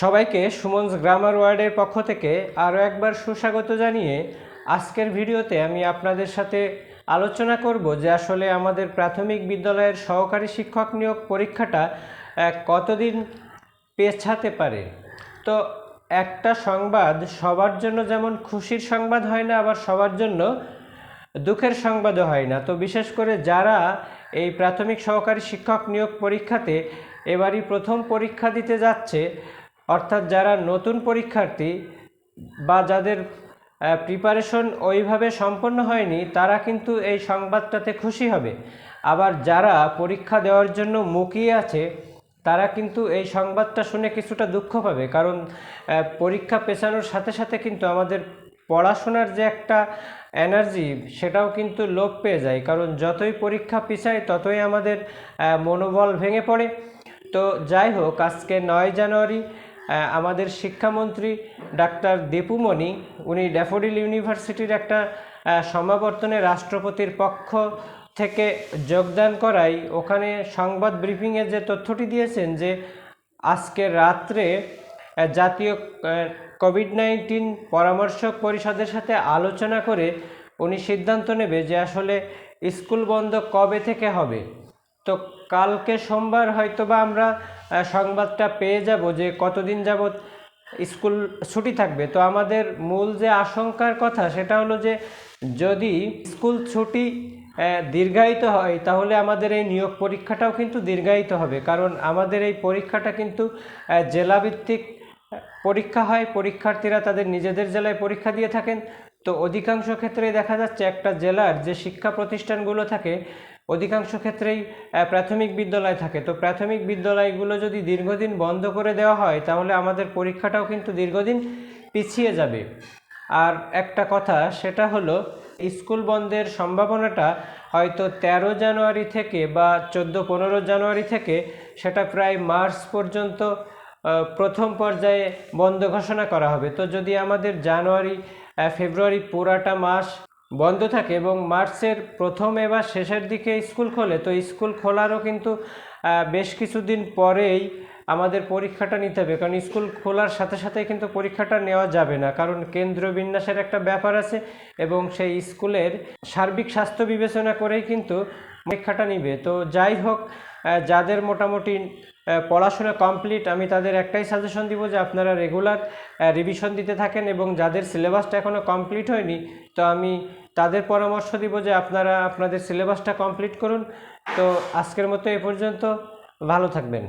সবাইকে সুমনস গ্রামার ওয়ার্ডের পক্ষ থেকে আরও একবার সুস্বাগত জানিয়ে আজকের ভিডিওতে আমি আপনাদের সাথে আলোচনা করব যে আসলে আমাদের প্রাথমিক বিদ্যালয়ের সহকারী শিক্ষক নিয়োগ পরীক্ষাটা কতদিন পেছাতে পারে? তো একটা সংবাদ সবার জন্য যেমন খুশির সংবাদ হয় না, আবার সবার জন্য দুঃখের সংবাদও হয় না। তো বিশেষ করে যারা এই প্রাথমিক সহকারী শিক্ষক নিয়োগ পরীক্ষাতে এবারই প্রথম পরীক্ষা দিতে যাচ্ছে অর্থাৎ যারা নতুন পরীক্ষার্থী বা যাদের প্রিপারেশন ওইভাবে সম্পন্ন হয়নি, তারা কিন্তু এই সংবাদটাতে খুশি হবে। আবার যারা পরীক্ষা দেওয়ার জন্য মুখিয়ে আছে, তারা কিন্তু এই সংবাদটা শুনে কিছুটা দুঃখ পাবে। কারণ পরীক্ষা পেছানোর সাথে সাথে কিন্তু আমাদের পড়াশোনার যে একটা এনার্জি সেটাও কিন্তু লোপ পেয়ে যায়। কারণ যতই পরীক্ষা পিছায় ততই আমাদের মনোবল ভেঙে পড়ে। তো যাই হোক, আজকে নয় জানুয়ারি আমাদের শিক্ষামন্ত্রী ডাক্তার দীপুমণি, উনি ড্যাফোডিল ইউনিভার্সিটির একটা সমাবর্তনে রাষ্ট্রপতির পক্ষ থেকে যোগদান করাই ওখানে সংবাদ ব্রিফিংয়ে যে তথ্যটি দিয়েছেন যে আজকে রাত্রে জাতীয় কোভিড নাইন্টিন পরামর্শক পরিষদের সাথে আলোচনা করে উনি সিদ্ধান্ত নেবে যে আসলে স্কুল বন্ধ কবে থেকে হবে। তো কালকে সোমবার হয়তো বা আমরা সংবাদটা পেয়ে যাব যে কতদিন যাবৎ স্কুল ছুটি থাকবে। তো আমাদের মূল যে আশঙ্কার কথা সেটা হলো যে যদি স্কুল ছুটি দীর্ঘায়িত হয় তাহলে আমাদের এই নিয়োগ পরীক্ষাটাও কিন্তু দীর্ঘায়িত হবে। কারণ আমাদের এই পরীক্ষাটা কিন্তু জেলাভিত্তিক পরীক্ষা হয়। পরীক্ষার্থীরা তাদের নিজেদের জেলায় পরীক্ষা দিয়ে থাকেন। তো অধিকাংশ ক্ষেত্রেই দেখা যাচ্ছে একটা জেলার যে শিক্ষা প্রতিষ্ঠানগুলো থাকে অধিকাংশ ক্ষেত্রেই প্রাথমিক বিদ্যালয় থাকে। তো প্রাথমিক বিদ্যালয়গুলো যদি দীর্ঘদিন বন্ধ করে দেওয়া হয়, তাহলে আমাদের পরীক্ষাটাও কিন্তু দীর্ঘদিন পিছিয়ে যাবে। আর একটা কথা, সেটা হলো, স্কুল বন্ধের সম্ভাবনাটা হয়তো তেরো জানুয়ারি থেকে বা চোদ্দ, পনেরো জানুয়ারি থেকে, সেটা প্রায় মার্চ পর্যন্ত প্রথম পর্যায়ে বন্ধ ঘোষণা করা হবে। তো যদি আমাদের জানুয়ারি ফেব্রুয়ারি পুরাটা মাস বন্ধ থাকে এবং মার্চের প্রথম এবার শেষের দিকে স্কুল খোলে। তো স্কুল খোলারও কিন্তু বেশ কিছুদিন পরেই আমাদের পরীক্ষাটা নিতে হবে, কারণ স্কুল খোলার সাথে সাথে কিন্তু পরীক্ষাটা নেওয়া যাবে না। কারণ কেন্দ্র বিন্যাসের একটা ব্যাপার আছে এবং সেই স্কুলের সার্বিক স্বাস্থ্য বিবেচনা করেই কিন্তু পরীক্ষাটা নিবে। তো যাই হোক যাদের মোটামুটি পড়াশোনা কমপ্লিট, আমি তাদের একটাই সাজেশন দিব যে আপনারা রেগুলার রিভিশন দিতে থাকেন এবং যাদের সিলেবাসটা এখনও কমপ্লিট হয়নি, তো আমি তাদের পরামর্শ দিব যে আপনারা আপনাদের সিলেবাসটা কমপ্লিট করুন। তো আজকের মতো এ পর্যন্ত, ভালো থাকবেন।